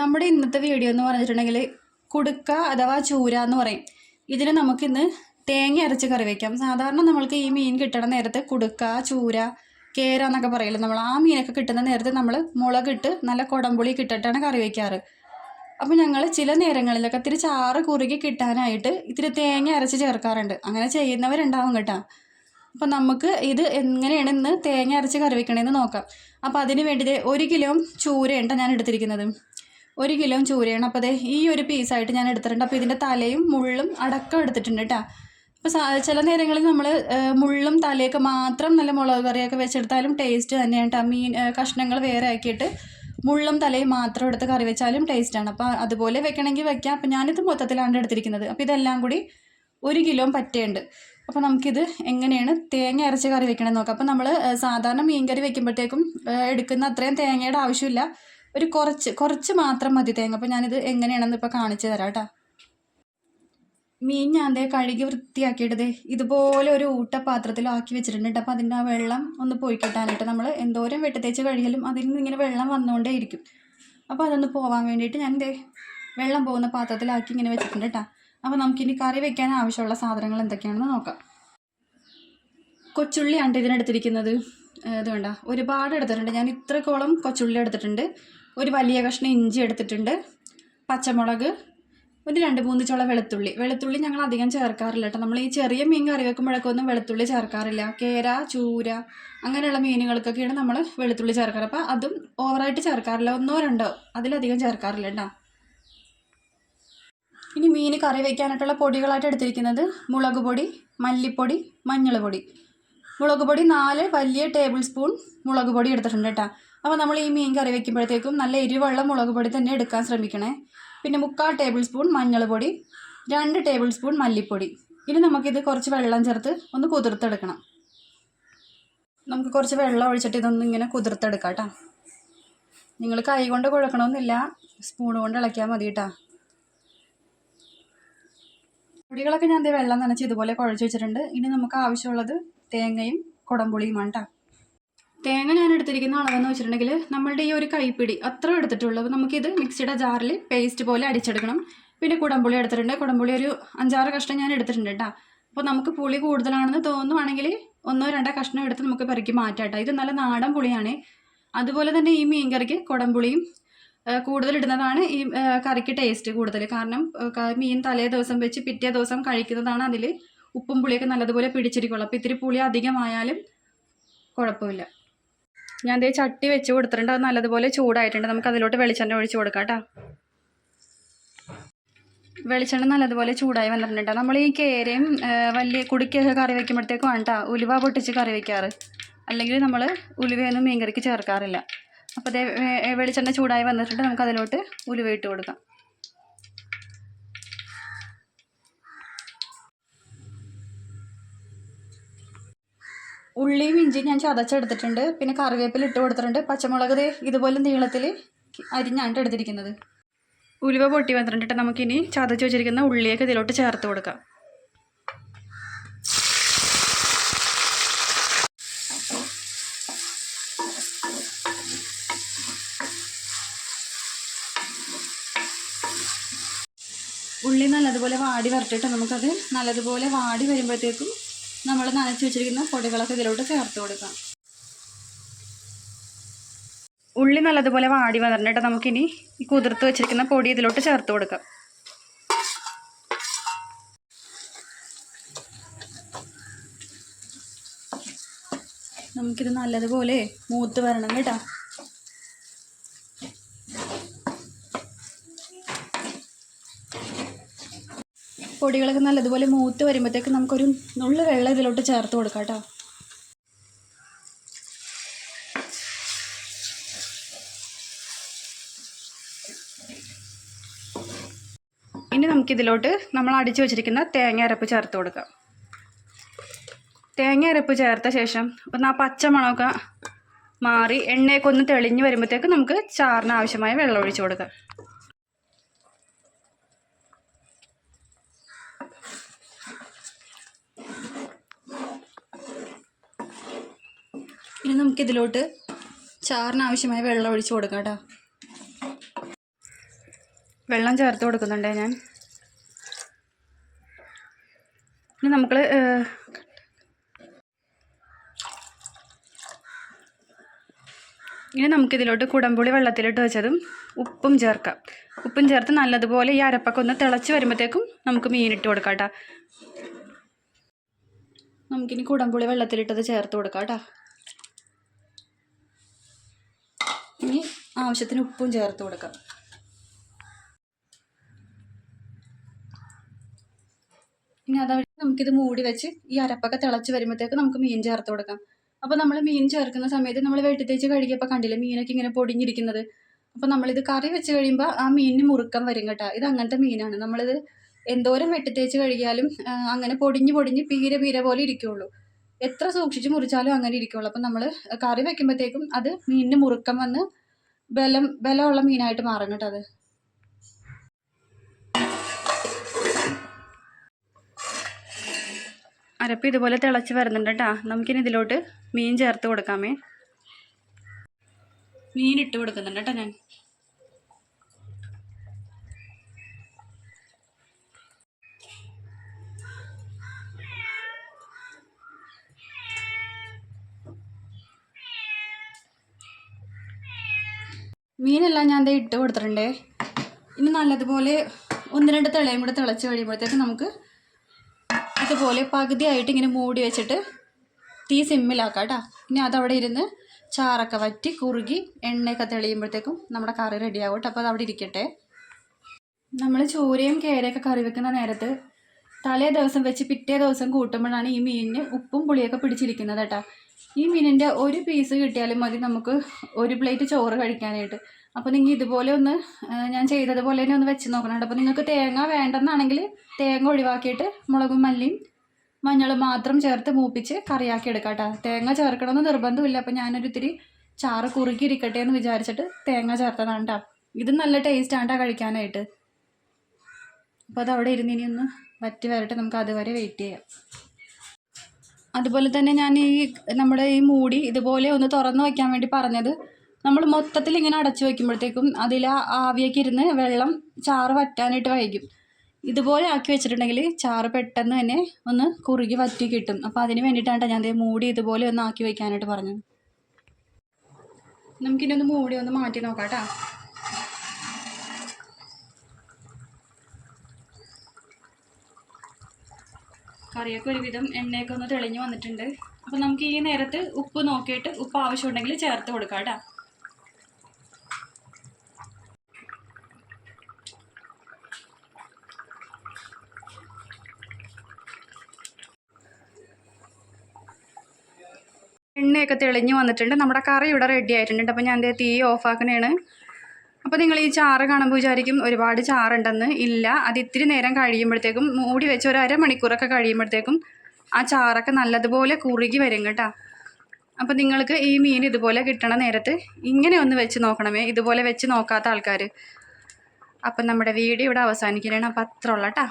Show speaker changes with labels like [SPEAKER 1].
[SPEAKER 1] നമ്മുടെ ഇന്നത്തെ വീഡിയോ എന്ന് പറഞ്ഞിട്ടുണ്ടെങ്കിൽ കുടുക്ക അഥവാ ചൂര എന്ന് പറയും. ഇതിന് നമുക്കിന്ന് തേങ്ങ അരച്ച് കറി വയ്ക്കാം സാധാരണ നമ്മൾക്ക് ഈ മീൻ കിട്ടണ നേരത്തെ കുടുക്ക ചൂര കേര എന്നൊക്കെ പറയില്ല നമ്മൾ. ആ മീനൊക്കെ കിട്ടുന്ന നേരത്തെ നമ്മൾ മുളകിട്ട് നല്ല കുടംപുളി കിട്ടിട്ടാണ് കറി വയ്ക്കാറ് അപ്പോൾ ഞങ്ങൾ ചില നേരങ്ങളിലൊക്കെ ഇത്തിരി ചാറ് കുറുകി കിട്ടാനായിട്ട് ഇത്തിരി തേങ്ങ അരച്ച് ചേർക്കാറുണ്ട്. അങ്ങനെ ചെയ്യുന്നവരുണ്ടാവും കേട്ടോ. അപ്പം നമുക്ക് ഇത് എങ്ങനെയാണ് ഇന്ന് തേങ്ങ അരച്ച് കറി വയ്ക്കണമെന്ന് നോക്കാം. അപ്പോൾ അതിന് വേണ്ടിയിട്ട് ഒരു കിലോ ചൂരയുണ്ട് ഞാൻ എടുത്തിരിക്കുന്നത്. ഒരു കിലോ ചൂരയാണ്. അപ്പോൾ ദേ ഈ ഒരു പീസായിട്ട് ഞാൻ എടുത്തിട്ടുണ്ട്. അപ്പോൾ ഇതിന്റെ തലയും മുള്ളും അടക്കം എടുത്തിട്ടുണ്ട് കേട്ടോ അപ്പോൾ ചില നേരങ്ങളിൽ നമ്മൾ മുള്ളും തലയൊക്കെ മാത്രം നല്ല മുളക് കറിയൊക്കെ വെച്ചെടുത്താലും ടേസ്റ്റ് തന്നെയാണ് കേട്ടോ മീൻ കഷ്ണങ്ങൾ വേറെ ആക്കിയിട്ട് മുള്ളും തലയും മാത്രം എടുത്ത് കറി വെച്ചാലും ടേസ്റ്റാണ് അപ്പോൾ അതുപോലെ വെക്കണമെങ്കിൽ വെക്കാം. അപ്പോൾ ഞാനിത് മൊത്തത്തിലാണ് എടുത്തിരിക്കുന്നത്. അപ്പോൾ ഇതെല്ലാം കൂടി ഒരു കിലോ പറ്റയുണ്ട് അപ്പോൾ നമുക്കിത് എങ്ങനെയാണ് തേങ്ങ അരച്ച് കറി വെക്കണമെന്ന് നോക്കാം. അപ്പോൾ നമ്മൾ സാധാരണ മീൻ കറി വെക്കുമ്പോഴത്തേക്കും എടുക്കുന്ന അത്രയും തേങ്ങയുടെ ആവശ്യമില്ല. ഒരു കുറച്ച് കുറച്ച് മാത്രം മതി തേങ്ങ. അപ്പോൾ ഞാനിത് എങ്ങനെയാണെന്ന് ഇപ്പോൾ കാണിച്ചു തരാം കേട്ടോ മീൻ ഞാൻ ദേ കഴുകി വൃത്തിയാക്കിയിട്ട് ദേ ഇതുപോലെ ഒരു ഊട്ടപാത്രത്തിലാക്കി വെച്ചിട്ടുണ്ട് അപ്പം അതിന്റെ ആ വെള്ളം ഒന്ന് പോയി കിട്ടാനായിട്ട് നമ്മൾ എന്തോരം വെട്ടത്തേച്ച് കഴുകിയാലും അതിൽ നിന്ന് ഇങ്ങനെ വെള്ളം വന്നുകൊണ്ടേ ഇരിക്കും. അപ്പോൾ അതൊന്ന് പോവാൻ വേണ്ടിയിട്ട് ഞാൻ ദേ വെള്ളം പോകുന്ന പാത്രത്തിലാക്കി ഇങ്ങനെ വെച്ചിട്ടുണ്ട് കേട്ടോ അപ്പോൾ നമുക്കിനി കറി വെക്കാൻ ആവശ്യമുള്ള സാധനങ്ങൾ എന്തൊക്കെയാണെന്ന് നോക്കാം. കൊച്ചുള്ളിയാണ് ഇതിനെടുത്തിരിക്കുന്നത്. ഇത് വേണ്ട. ഒരുപാട് എടുത്തിട്ടുണ്ട്. ഞാൻ ഇത്രക്കോളം കൊച്ചുള്ളി എടുത്തിട്ടുണ്ട്. ഒരു വലിയ കഷ്ണം ഇഞ്ചി എടുത്തിട്ടുണ്ട്. പച്ചമുളക് ഒരു രണ്ട് മൂന്ന് ചോള വെളുത്തുള്ളി. വെളുത്തുള്ളി ഞങ്ങൾ അധികം ചേർക്കാറില്ല കേട്ടോ. നമ്മൾ ഈ ചെറിയ മീൻ കറി വെക്കുമ്പോഴൊക്കെ ഒന്നും വെളുത്തുള്ളി ചേർക്കാറില്ല. കേര ചൂര അങ്ങനെയുള്ള മീനുകൾക്കൊക്കെയാണ് നമ്മൾ വെളുത്തുള്ളി ചേർക്കാറ്. അപ്പോൾ അതും ഓവറായിട്ട് ചേർക്കാറില്ല. ഒന്നോ രണ്ടോ അതിലധികം ചേർക്കാറില്ല കേട്ടോ. ഇനി മീൻ കറി വയ്ക്കാനായിട്ടുള്ള പൊടികളായിട്ട് എടുത്തിരിക്കുന്നത് മുളക് പൊടി മല്ലിപ്പൊടി മഞ്ഞൾ പൊടി. മുളക് പൊടി നാല് വലിയ ടേബിൾ സ്പൂൺ മുളക് പൊടി എടുത്തിട്ടുണ്ട് കേട്ടോ അപ്പോൾ നമ്മൾ ഈ മീൻ കറി വെക്കുമ്പോഴത്തേക്കും നല്ല എരിവുള്ള മുളക് പൊടി തന്നെ എടുക്കാൻ ശ്രമിക്കണേ. പിന്നെ മുക്കാൽ ടേബിൾ സ്പൂൺ മഞ്ഞൾ പൊടി രണ്ട് ടേബിൾ സ്പൂൺ മല്ലിപ്പൊടി. ഇനി നമുക്കിത് കുറച്ച് വെള്ളം ചേർത്ത് ഒന്ന് കുതിർത്തെടുക്കണം. നമുക്ക് കുറച്ച് വെള്ളം ഒഴിച്ചിട്ട് ഇതൊന്ന് ഇങ്ങനെ കുതിർത്തെടുക്കാം കേട്ടോ നിങ്ങൾ കൈ കൊണ്ട് കുഴക്കണമെന്നില്ല. സ്പൂൺ കൊണ്ട് ഇളക്കിയാൽ മതി കേട്ടോ പൊടികളൊക്കെ ഞാൻ വെള്ളം നനച്ച് ഇതുപോലെ കുഴച്ച് വെച്ചിട്ടുണ്ട്. ഇനി നമുക്ക് ആവശ്യമുള്ളത് തേങ്ങയും കുടംപുളിയുമാണ് കേട്ടോ തേങ്ങ ഞാൻ എടുത്തിരിക്കുന്ന അളവെന്ന് വെച്ചിട്ടുണ്ടെങ്കിൽ നമ്മളുടെ ഈ ഒരു കൈപ്പിടി അത്ര എടുത്തിട്ടുള്ളൂ. അപ്പോൾ നമുക്കിത് മിക്സിയുടെ ജാറിൽ പേസ്റ്റ് പോലെ അടിച്ചെടുക്കണം. പിന്നെ കുടംപുളി എടുത്തിട്ടുണ്ട്. കുടംപുളി ഒരു അഞ്ചാറ് കഷ്ണം ഞാൻ എടുത്തിട്ടുണ്ട് കേട്ടോ അപ്പോൾ നമുക്ക് പുളി കൂടുതലാണെന്ന് തോന്നുവാണെങ്കിൽ ഒന്നോ രണ്ടോ കഷ്ണം എടുത്ത് നമുക്ക് പെറുക്കി മാറ്റാം ഇത് നല്ല നാടൻ പുളിയാണ്. അതുപോലെ തന്നെ ഈ മീൻ കറിക്ക് കുടംപുളിയും കൂടുതലിടുന്നതാണ് ഈ കറിക്ക് ടേസ്റ്റ് കൂടുതൽ കാരണം മീൻ തലേ ദിവസം വെച്ച് പിറ്റേ ദിവസം കഴിക്കുന്നതാണ് അതിൽ ഉപ്പും പുളിയൊക്കെ നല്ലതുപോലെ പിടിച്ചിരിക്കുള്ളൂ. അപ്പോൾ ഇത്തിരി പുളി അധികമായാലും കുഴപ്പമില്ല. ഞാൻ ദേ ചട്ടി വെച്ച് കൊടുത്തിട്ടുണ്ട്. അത് നല്ലതുപോലെ ചൂടായിട്ടുണ്ട്. നമുക്ക് അതിലോട്ട് വെളിച്ചെണ്ണ ഒഴിച്ച് കൊടുക്കാം കേട്ടോ. വെളിച്ചെണ്ണ നല്ലതുപോലെ ചൂടായി വന്നിട്ടുണ്ട്. നമ്മൾ ഈ കേരയും വലിയ കുടിക്കൊക്കെ കറി വെക്കുമ്പോഴത്തേക്കും ആണ് കേട്ടോ ഉലുവ പൊട്ടിച്ച് കറി വെക്കാറ്. അല്ലെങ്കിൽ നമ്മൾ ഉലുവയൊന്നും മീൻകറിക്ക് ചേർക്കാറില്ല. അപ്പോൾ അതേ വെളിച്ചെണ്ണ ചൂടായി വന്നിട്ടുണ്ട്. നമുക്ക് അതിലോട്ട് ഉലുവ ഇട്ട് കൊടുക്കാം. ഉള്ളിയും ഇഞ്ചിയും ഞാൻ ചതച്ചെടുത്തിട്ടുണ്ട്. പിന്നെ കറിവേപ്പില ഇട്ട് കൊടുത്തിട്ടുണ്ട്. പച്ചമുളക് ഇതുപോലെ നീളത്തിൽ അരിഞ്ഞാണ് എടുത്തിരിക്കുന്നത്. ഉലുവ പൊട്ടി വന്നിട്ടുണ്ട് ട്ടോ. നമുക്കിനി ചതച്ച് വെച്ചിരിക്കുന്ന ഉള്ളിയൊക്കെ ഇതിലോട്ട് ചേർത്ത് കൊടുക്കാം. ഉള്ളി നല്ലതുപോലെ വാടി വരട്ടിട്ട് നമുക്കത് നല്ലതുപോലെ വാടി വരുമ്പോഴത്തേക്കും നമ്മൾ നനച്ച് വെച്ചിരിക്കുന്ന പൊടികളൊക്കെ ഇതിലോട്ട് ചേർത്ത് കൊടുക്കാം. ഉള്ളി നല്ലതുപോലെ വാടി വന്നിട്ട് നമുക്കിനി ഈ കുതിർത്ത് വെച്ചിരിക്കുന്ന പൊടി ഇതിലോട്ട് ചേർത്ത് കൊടുക്കാം. നമുക്കിത് നല്ലതുപോലെ മൂത്ത് വരണം കേട്ടോ. പൊടികളൊക്കെ നല്ലതുപോലെ മൂത്ത് വരുമ്പോഴത്തേക്ക് നമുക്കൊരു നുള്ളു വെള്ളം ഇതിലോട്ട് ചേർത്ത് കൊടുക്കാം കേട്ടോ. ഇനി നമുക്കിതിലോട്ട് നമ്മൾ അടിച്ചു വെച്ചിരിക്കുന്ന തേങ്ങ അരപ്പ് ചേർത്ത് കൊടുക്കാം. തേങ്ങ അരപ്പ് ചേർത്ത ശേഷം ഒന്ന് ആ പച്ചമണമൊക്കെ മാറി എണ്ണയൊക്കെ ഒന്ന് തെളിഞ്ഞ് വരുമ്പോഴത്തേക്ക് നമുക്ക് ചാറിന് ആവശ്യമായ വെള്ളം ഒഴിച്ചു കൊടുക്കാം. ഇനി നമുക്കിതിലോട്ട് ചാറിന് ആവശ്യമായ വെള്ളം ഒഴിച്ച് കൊടുക്കാം കേട്ടോ. വെള്ളം ചേർത്ത് കൊടുക്കുന്നുണ്ടേ ഞാൻ. ഇനി നമുക്ക് ഇനി നമുക്കിതിലോട്ട് കുടംപുളി വെള്ളത്തിലിട്ട് വെച്ചതും ഉപ്പും ചേർക്കാം. ഉപ്പും ചേർത്ത് നല്ലതുപോലെ ഈ അരപ്പൊക്കെ ഒന്ന് തിളച്ച് വരുമ്പോഴത്തേക്കും നമുക്ക് മീനിട്ട് കൊടുക്കാം കേട്ടോ. നമുക്കിനി കുടംപുളി വെള്ളത്തിലിട്ടത് ചേർത്ത് കൊടുക്കാം കേട്ടോ ഇനി ആവശ്യത്തിന് ഉപ്പും ചേർത്ത് കൊടുക്കാം. ഇനി അതവിടെ നമുക്കിത് മൂടി വെച്ച് ഈ അരപ്പൊക്കെ തിളച്ച് വരുമ്പോഴത്തേക്ക് നമുക്ക് മീൻ ചേർത്ത് കൊടുക്കാം. അപ്പോൾ നമ്മൾ മീൻ ചേർക്കുന്ന സമയത്ത് നമ്മൾ വെട്ടി തേച്ച് കഴുകിയപ്പോൾ കണ്ടില്ലേ മീനൊക്കെ ഇങ്ങനെ പൊടിഞ്ഞിരിക്കുന്നത്? അപ്പോൾ നമ്മളിത് കറി വെച്ച് കഴിയുമ്പോൾ ആ മീനിന് മുറുക്കം വരും കേട്ടോ. ഇത് അങ്ങനത്തെ മീനാണ്. നമ്മളിത് എന്തോരം വെട്ടി തേച്ച് കഴുകിയാലും അങ്ങനെ പൊടിഞ്ഞ് പൊടിഞ്ഞ് പീര പീര പോലെ ഇരിക്കുള്ളൂ. എത്ര സൂക്ഷിച്ച് മുറിച്ചാലും അങ്ങനെ ഇരിക്കുള്ളൂ. അപ്പം നമ്മൾ കറി വെക്കുമ്പോഴത്തേക്കും അത് മീനിന് മുറുക്കം വന്ന് ബലം ബലമുള്ള മീനായിട്ട് മാറും കേട്ടോ അത്. അരപ്പ് ഇതുപോലെ തിളച്ച് വരുന്നുണ്ട് കേട്ടോ. നമുക്കിനി ഇതിലോട്ട് മീൻ ചേർത്ത് കൊടുക്കാമേ. മീൻ ഇട്ട് കൊടുക്കുന്നുണ്ട് കേട്ടോ ഞാൻ. മീനെല്ലാം ഞാൻ ദേ ഇട്ട് കൊടുത്തിട്ടുണ്ടേ. ഇനി നല്ലതുപോലെ ഒന്ന് രണ്ട് തിളയും കൂടെ തിളച്ച് കഴിയുമ്പോഴത്തേക്ക് നമുക്ക് അതുപോലെ പകുതിയായിട്ട് ഇങ്ങനെ മൂടി വെച്ചിട്ട് തീ സിമ്മിലാക്കാം കേട്ടോ. ഇനി അതവിടെ ഇരുന്ന് ചാറൊക്കെ വറ്റി കുറുകി എണ്ണയൊക്കെ തെളിയുമ്പോഴത്തേക്കും നമ്മുടെ കറി റെഡിയാവും കേട്ടോ. അപ്പോൾ അവിടെ ഇരിക്കട്ടെ. നമ്മൾ ചോരയും കേരയൊക്കെ കറി വെക്കുന്ന നേരത്ത് തലേ ദിവസം വെച്ച് പിറ്റേ ദിവസം കൂട്ടുമ്പോഴാണ് ഈ മീനിന് ഉപ്പും പുളിയൊക്കെ പിടിച്ചിരിക്കുന്നത് കേട്ടോ. ഈ മീനിന്റെ ഒരു പീസ് കിട്ടിയാലും മതി നമുക്ക് ഒരു പ്ലേറ്റ് ചോറ് കഴിക്കാനായിട്ട്. അപ്പോൾ നിങ്ങൾ ഇതുപോലെ ഒന്ന് ഞാൻ ചെയ്തതുപോലെ തന്നെ ഒന്ന് വെച്ച് നോക്കണം അപ്പോൾ നിങ്ങൾക്ക് തേങ്ങ വേണ്ടെന്നാണെങ്കിൽ തേങ്ങ ഒഴിവാക്കിയിട്ട് മുളകും മല്ലിയും മഞ്ഞൾ മാത്രം ചേർത്ത് മൂപ്പിച്ച് കറിയാക്കി എടുക്കാം കേട്ടോ. തേങ്ങ ചേർക്കണമെന്ന് നിർബന്ധമില്ല. അപ്പോൾ ഞാനൊരു ഇത്തിരി ചാറ് കുറുക്കി ഇരിക്കട്ടെ എന്ന് വിചാരിച്ചിട്ട് തേങ്ങ ചേർത്തതാണ് കേട്ടോ. ഇത് നല്ല ടേസ്റ്റാണ് കേട്ടോ കഴിക്കാനായിട്ട്. അപ്പോൾ അത് അവിടെ ഇരുന്ന് ഒന്ന് വറ്റി വരട്ടെ നമുക്ക് അതുവരെ വെയിറ്റ് ചെയ്യാം. അതുപോലെ തന്നെ ഞാൻ ഈ നമ്മുടെ ഈ മൂടി ഇതുപോലെ ഒന്ന് തുറന്ന് വയ്ക്കാൻ വേണ്ടി പറഞ്ഞത് നമ്മൾ മൊത്തത്തിൽ ഇങ്ങനെ അടച്ചു വയ്ക്കുമ്പോഴത്തേക്കും അതിൽ ആവിയൊക്കെ ഇരുന്ന് വെള്ളം ചാറ് വറ്റാനായിട്ട് വൈകും. ഇതുപോലെ ആക്കി വെച്ചിട്ടുണ്ടെങ്കിൽ ചാറ് പെട്ടെന്ന് തന്നെ ഒന്ന് കുറുകി വറ്റി കിട്ടും. അപ്പോൾ അതിന് വേണ്ടിയിട്ടാണ് ഞാൻ മൂടി ഇതുപോലെ ഒന്ന് ആക്കി വയ്ക്കാനായിട്ട് പറഞ്ഞത്. നമുക്കിനി ഒന്ന് മൂടി ഒന്ന് മാറ്റി നോക്കാം കേട്ടോ. കറിയൊക്കെ ഒരുവിധം എണ്ണയൊക്കെ ഒന്ന് തെളിഞ്ഞു വന്നിട്ടുണ്ട്. അപ്പോൾ നമുക്ക് ഈ നേരത്ത് ഉപ്പ് നോക്കിയിട്ട് ഉപ്പ് ആവശ്യമുണ്ടെങ്കിൽ ചേർത്ത് കൊടുക്കാം കേട്ടോ. എണ്ണയൊക്കെ തെളിഞ്ഞു വന്നിട്ടുണ്ട്. നമ്മുടെ കറി ഇവിടെ റെഡി ആയിട്ടുണ്ട്. അപ്പോൾ ഞാൻ ദേ തീ ഓഫാക്കണേണ് അപ്പോൾ നിങ്ങൾ ഈ ചാറ് കാണുമ്പോൾ വിചാരിക്കും ഒരുപാട് ചാറുണ്ടെന്ന്. ഇല്ല അത് ഇത്തിരി നേരം കഴിയുമ്പോഴത്തേക്കും മൂടി വെച്ച് ഒരു അരമണിക്കൂറൊക്കെ കഴിയുമ്പോഴത്തേക്കും ആ ചാറൊക്കെ നല്ലതുപോലെ കുറുകി വരും കേട്ടോ. അപ്പോൾ നിങ്ങൾക്ക് ഈ മീൻ ഇതുപോലെ കിട്ടണ നേരത്ത് ഇങ്ങനെ ഒന്ന് വെച്ച് നോക്കണമേ. ഇതുപോലെ വെച്ച് നോക്കാത്ത ആൾക്കാർ അപ്പം നമ്മുടെ വീഡിയോ ഇവിടെ അവസാനിക്കുകയാണ്. അപ്പം അത്ര ഉള്ളട്ടാ